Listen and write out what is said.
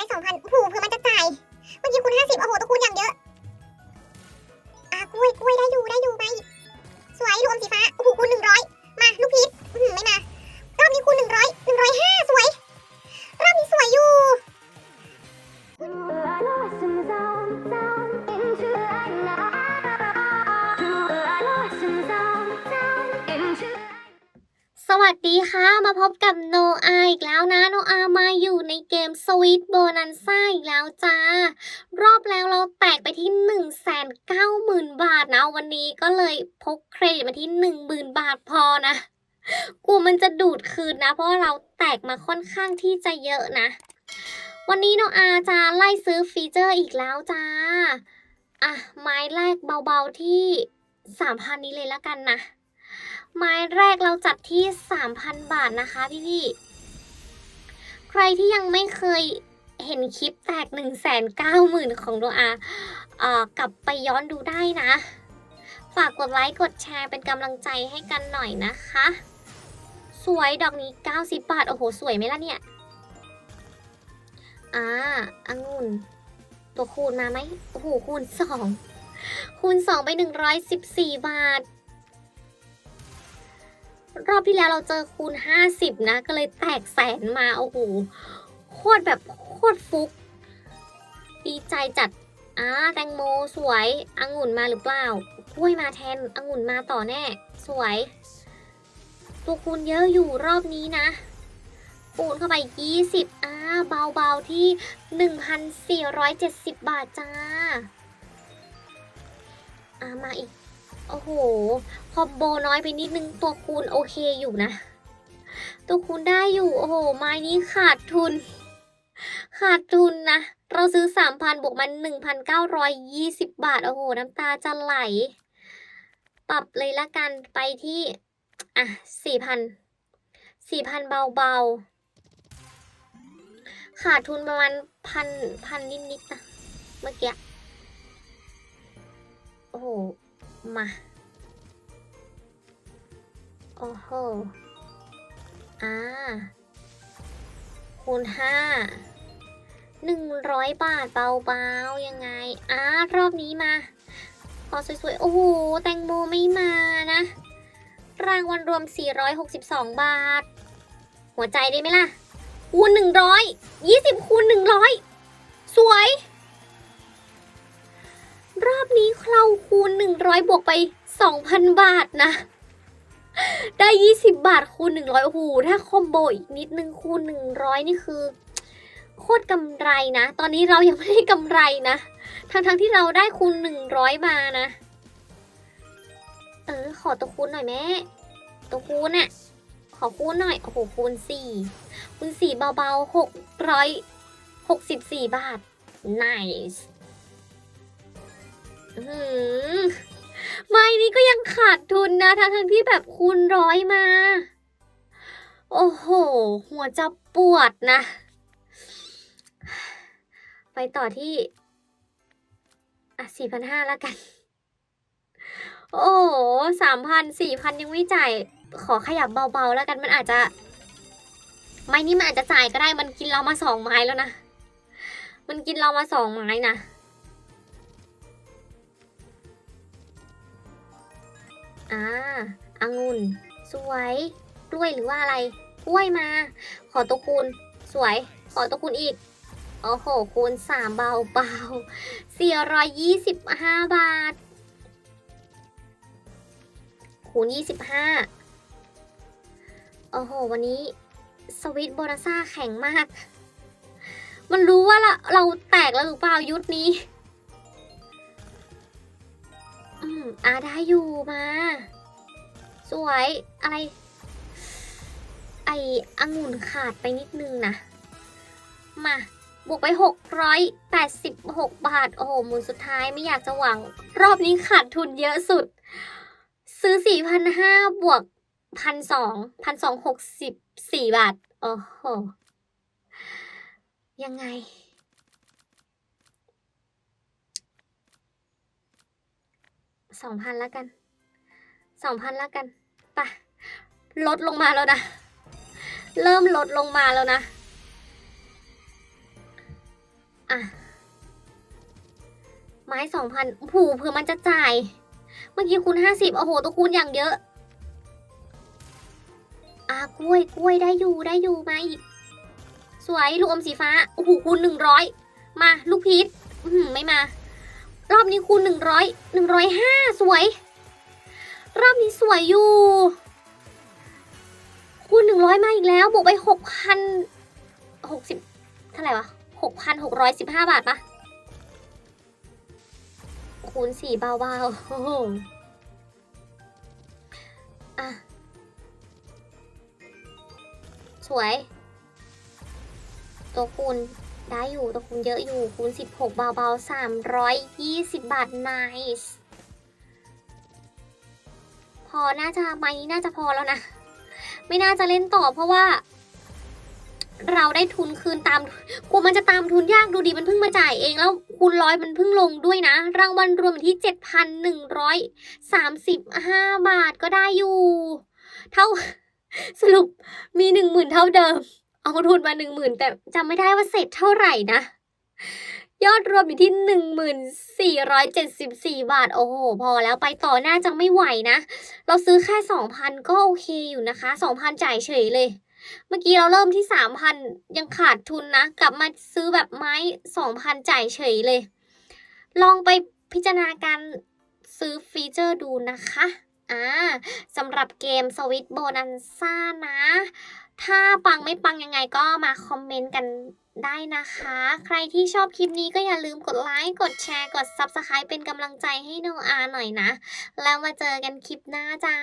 ม้สองพันโอ้โหเผื่อมันจะจ่ายเมื่อกี้คูณห้าสิบโอ้โหตัวคูณอย่างเยอะอะกล้วยกล้วยได้อยู่ได้อยู่ไปสวยรวมสีฟ้าโอ้โหคูณหนึ่งร้อยมาลูกพีชไม่มารอบนี้คูณหนึ่งร้อย สวัสดีค่ะ มาพบกับโนอาอีกแล้วนะโนอามาอยู่ในเกมสวิตโบนันซ่าอีกแล้วจ้า รอบแล้วเราแตกไปที่ 1 9 0 0 0 0 บาทนะ วันนี้ก็เลยพกเครดิตมาที่ 10,000 บาทพอนะกลัวมันจะดูดคืนนะ เพราะเราแตกมาค่อนข้างที่จะเยอะนะ วันนี้โนอาจะไล่ซื้อฟีเจอร์อีกแล้วจ้า อะ ไม้แรกเบาๆที่ 3,000 นี้เลยละกันนะ ไม้แรกเราจัดที่ 3,000 บาทนะคะพี่พี่ใครที่ยังไม่เคยเห็นคลิปแตก 1 9 0 0 0 0 ของโดอาเอ่อกลับไปย้อนดูได้นะ ฝากกดไลค์กดแชร์เป็นกำลังใจให้กันหน่อยนะคะ สวยดอกนี้ 90 บาท โอ้โห สวยไหมล่ะเนี่ย อ่าองุ่น ตัวคูณมาไหมโอ้โห คูณ 2 คูณ 2 ไป 114 บาท รอบที่แล้วเราเจอคูณ 50 นะ ก็เลยแตกแสนมา โอ้โห โคตรแบบโคตรฟุก ดีใจจัดอ่าแตงโมสวยองุ่นมาหรือเปล่ากล้วยมาแทนองุ่นมาต่อแน่ สวย ตัวคูณเยอะอยู่รอบนี้นะคูณเข้าไป 20อ่าเบาๆที่ 1,470 บาทจ้าอ่ามาอีก โอ้โห คอมโบน้อยไปนิดนึง ตัวคูณโอเคอยู่นะ ตัวคูณได้อยู่ โอ้โห ไม้นี้ขาดทุน ขาดทุนนะ เราซื้อ 3,000บวกมัน1,920 บาท โอ้โห น้ำตาจะไหล ปรับเลยละกันไปที่ อะ 4,000 4,000 เบาๆ ขาดทุนประมาณพันพันนิดๆนะ เมื่อกี้ โอ้โหมา โอ้โห อ่า คูณห้าหนึ่งร้อยบาทเบาๆ ยังไง อ่ารอบนี้มาพอสวยๆ โอ้โห แตงโมไม่มานะ รางวัลรวม 462 บาท หัวใจได้ไหมล่ะ คูณ 100 20 คูณ 100 สวย รอบนี้เราคูณ 100 บวกไป 2,000 บาทนะ ได้ 20 บาทคูณ 100 โอ้โห ถ้าคอมโบอีกนิดนึงคูณ 100 นี่คือ โคตรกำไรนะ ตอนนี้เรายังไม่ได้กำไรนะ ทั้งทั้งๆที่เราได้คูณ 100 มานะ เออ ขอตัวคูณหน่อยแม่ ตัวคูณน่ะขอคูณหน่อย โอ้โห คูณ 4 คูณ 4 เบาๆ 664 บาท nice อื้อ ไม้นี้ก็ยังขาดทุนนะทั้งทั้งที่แบบคูณร้อยมา โอ้โห หัวจะปวดนะ ไปต่อที่ อะสี่พันห้าแล้วกัน โอ้โหสามพันสี่พันยังไม่จ่าย ขอขยับเบาๆแล้วกันมันอาจจะ ไม้นี้มันอาจจะจ่ายก็ได้มันกินเรามาสองไม้แล้วนะ มันกินเรามาสองไม้นะ อ่าองุ่น สวย กล้วยหรือว่าอะไร กล้วยมา ขอตัวคูณ สวย ขอตัวคูณอีก โอ้โห คูณสามเบาเบาสี่ร้อยยี่สิบห้าบาท คูณยี่สิบห้าโอ้โห วันนี้สวิตโบนัสซ่าแข็งมาก มันรู้ว่าเราเราแตกแล้วหรือเปล่ายุทธนี้ อ่าได้อยู่มา สวยอะไร ไอองุ่นขาดไปนิดนึงนะ มาบวกไปหกร้อยแปดสิบหกบาท โอ้โหหมุนสุดท้ายไม่อยากจะหวัง รอบนี้ขาดทุนเยอะสุด ซื้อสี่พันห้าบวกพันสองพันสองหกสิบสี่บาท โอ้โห ยังไง สองพันแล้วกันสองพันแล้วกันปะลดลงมาแล้วนะ เริ่มลดลงมาแล้วนะ อะ ไม้สองพันโอ้โหเผื่อมันจะจ่าย เมื่อกี้คูณห้าสิบโอ้โห ตัวคูณอย่างเยอะ อะกล้วยกล้วยได้อยู่ได้อยู่มาอีก สวยลูกอมสีฟ้า โอ้โหคูณหนึ่งร้อยมา ลูกพีชไม่มา รอบนี้คูณหนึ่งร้อยหนึ่งร้อยห้าสวย รอบนี้สวยอยู่ คูณหนึ่งร้อยมาอีกแล้วบวกไปหกพันหกสิบเท่าไหร่วะหกพันหกร้อยสิบห้าบาทปะคูณสี่เบาๆโอ้โหอะ สวย ตัวคูณ ได้อยู่แตัวคูณเยอะอยู่คูณ 16 เบาๆ 320 บาท nice พอน่าจะไม้นี้น่าจะพอแล้วนะ ไม่น่าจะเล่นต่อเพราะว่า เราได้ทุนคืนตามกลัวมันจะตามทุนยากดูดีมันเพิ่งมาจ่ายเองแล้วคูณร้อยมันเพิ่งลงด้วยนะ รางวัลรวมอยู่ที่ 7,135 บาทก็ได้อยู่ เท่าสรุปมีหนึ่งหมื่นเท่าเดิม เอาทุนมาหนึ่งหมื่นแต่จำไม่ได้ว่าเสร็จเท่าไหร่นะ ยอดรวมอยู่ที่หนึ่งหมื่นสี่ร้อยเจ็ดสิบสี่บาท โอ้โห พอแล้วไปต่อหน่าจะไม่ไหวนะ เราซื้อแค่สองพันก็โอเคอยู่นะคะสองพันจ่ายเฉยเลย เมื่อกี้เราเริ่มที่สามพันยังขาดทุนนะ กลับมาซื้อแบบไม้สองพันจ่ายเฉยเลย ลองไปพิจารณาการซื้อฟีเจอร์ดูนะคะ อ่าสำหรับเกมสวิตโบนันซ่านะ ถ้าปังไม่ปังยังไงก็มาคอมเมนต์กันได้นะคะ ใครที่ชอบคลิปนี้ก็อย่าลืมกดไลค์ กดแชร์ กด Subscribe เป็นกำลังใจให้โนอาหน่อยนะ แล้วมาเจอกันคลิปหน้าจ้า